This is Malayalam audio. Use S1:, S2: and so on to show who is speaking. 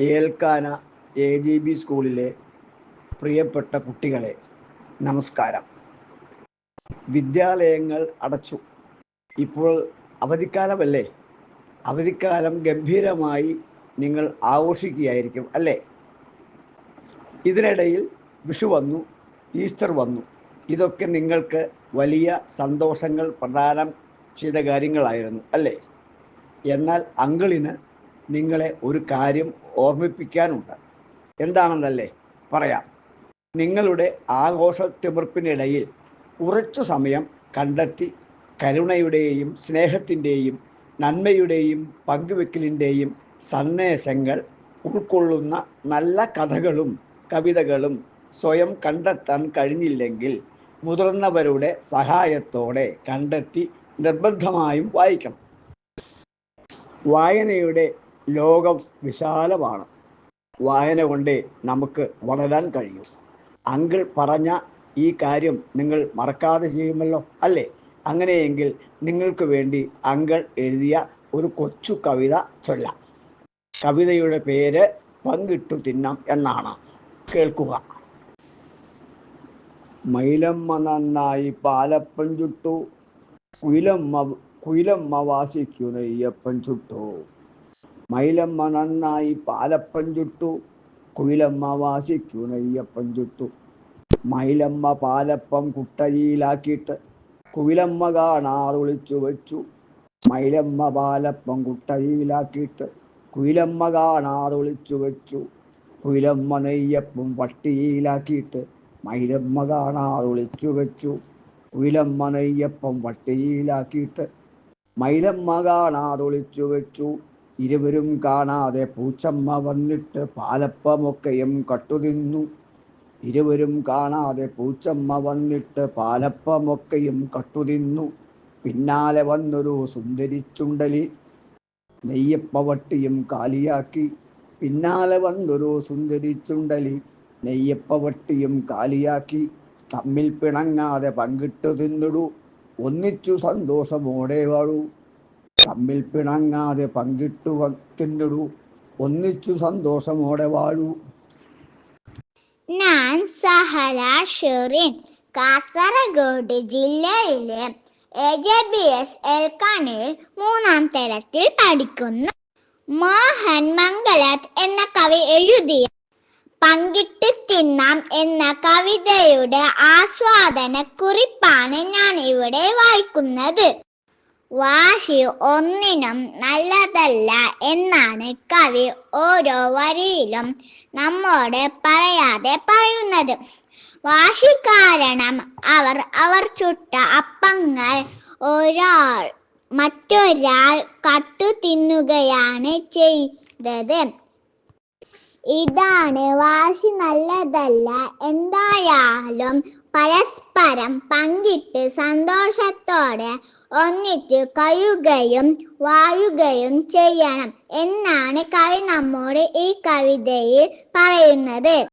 S1: ഏൽക്കാന എ ജി ബി സ്കൂളിലെ പ്രിയപ്പെട്ട കുട്ടികളെ നമസ്കാരം. വിദ്യാലയങ്ങൾ അടച്ചു. ഇപ്പോൾ അവധിക്കാലമല്ലേ? അവധിക്കാലം ഗംഭീരമായി നിങ്ങൾ ആഘോഷിക്കുകയായിരിക്കും അല്ലേ? ഇതിനിടയിൽ വിഷു വന്നു ഈസ്റ്റർ വന്നു. ഇതൊക്കെ നിങ്ങൾക്ക് വലിയ സന്തോഷങ്ങൾ പ്രദാനം ചെയ്ത കാര്യങ്ങളായിരുന്നു അല്ലേ? എന്നാൽ അങ്കിളിന് നിങ്ങളെ ഒരു കാര്യം ഓർമ്മിപ്പിക്കാനുണ്ട്. എന്താണെന്നല്ലേ പറയാം. നിങ്ങളുടെ ആഘോഷ തിമിർപ്പിനിടയിൽ കുറച്ചു സമയം കണ്ടെത്തി കരുണയുടെയും സ്നേഹത്തിന്റെയും നന്മയുടെയും പങ്കുവെക്കലിന്റെയും സന്ദേശങ്ങൾ ഉൾക്കൊള്ളുന്ന നല്ല കഥകളും കവിതകളും സ്വയം കണ്ടെത്താൻ കഴിഞ്ഞില്ലെങ്കിൽ മുതിർന്നവരുടെ സഹായത്തോടെ കണ്ടെത്തി നിർബന്ധമായും വായിക്കണം. വായനയുടെ ലോകം വിശാലമാണ്. വായന കൊണ്ടേ നമുക്ക് വളരാൻ കഴിയും. അങ്കിൾ പറഞ്ഞ ഈ കാര്യം നിങ്ങൾ മറക്കാതെ ചെയ്യുമല്ലോ അല്ലേ? അങ്ങനെയെങ്കിൽ നിങ്ങൾക്ക് വേണ്ടി അങ്കിൾ എഴുതിയ ഒരു കൊച്ചു കവിത ചൊല്ലാം. കവിതയുടെ പേര് പങ്കിട്ടു തിന്നാം എന്നാണ്. കേൾക്കുക. മൈലമ്മ നന്നായി പാലപ്പൻ ചുട്ടു. കുയിലമ്മ കുയിലമ്മ വാസിക്കു നെയ്യപ്പൻ ചുട്ടു. മൈലമ്മ നന്നായി പാലപ്പൻ ചുട്ടു. കുയിലമ്മ വാസിക്കു നെയ്യപ്പൻ ചുട്ടു. മൈലമ്മ പാലപ്പം കുട്ടരിയിലാക്കിയിട്ട് കുയിലമ്മ കാണാറൊളിച്ചു വെച്ചു. മയിലമ്മ പാലപ്പം കുട്ടരിയിലാക്കിയിട്ട് കുയിലമ്മ കാണാറൊളിച്ചു വെച്ചു. കുയിലമ്മ നെയ്യപ്പം പട്ടിയിലാക്കിയിട്ട് മയിലമ്മ കാണാറൊളിച്ചു വെച്ചു. കുയിലമ്മ നെയ്യപ്പം പട്ടിയിലാക്കിയിട്ട് മയിലമ്മ കാണാതൊളിച്ചു വെച്ചു. ഇരുവരും കാണാതെ പൂച്ചമ്മ വന്നിട്ട് പാലപ്പമൊക്കെയും കട്ടുതിന്നു. ഇരുവരും കാണാതെ പൂച്ചമ്മ വന്നിട്ട് പാലപ്പമൊക്കെയും കട്ടുതിന്നു. പിന്നാലെ വന്നൊരു സുന്ദരി ചുണ്ടലി നെയ്യപ്പവട്ടിയും കാലിയാക്കി. പിന്നാലെ വന്നൊരു സുന്ദരി ചുണ്ടലി നെയ്യപ്പവട്ടിയും കാലിയാക്കി. തമ്മിൽ പിണങ്ങാതെ പങ്കിട്ടു തിന്നിടൂ. ഒന്നിച്ചു സന്തോഷമോടെ വാഴൂ തമ്മിൽ പിണങ്ങാതെ പങ്കിട്ടു വ- ഒന്നിച്ചു സന്തോഷമോടെ വാഴു.
S2: ഞാൻ സഹല ഷെറിൻ കാസർഗോഡ് ജില്ലയിലെ എ ജെ ബി എസ് എൽക്കാനിൽ മൂന്നാം തരത്തിൽ പഠിക്കുന്നു. മോഹൻ മംഗലത്ത് എന്ന കവി എഴുതിയ പങ്കിട്ട് തിന്നാം എന്ന കവിതയുടെ ആസ്വാദന കുറിപ്പാണ് ഞാൻ ഇവിടെ വായിക്കുന്നത്. വാശി ഒന്നിനും നല്ലതല്ല എന്നാണ് കവി ഓരോ വരിയിലും നമ്മോട് പറയാതെ പറയുന്നത്. വാശി കാരണം അവർ അവർ ചുട്ട അപ്പങ്ങൾ ഒരാൾ മറ്റൊരാൾ കട്ടു തിന്നുകയാണ് ചെയ്തത്. ഇതാണ് വാശി നല്ലതല്ല എന്തായാലും പരസ്പരം പങ്കിട്ട് സന്തോഷത്തോടെ ഒന്നിച്ച് കഴിയുകയും വാഴുകയും ചെയ്യണം. എന്നാണ് കവി നമ്മോട് ഈ കവിതയിൽ പറയുന്നത്.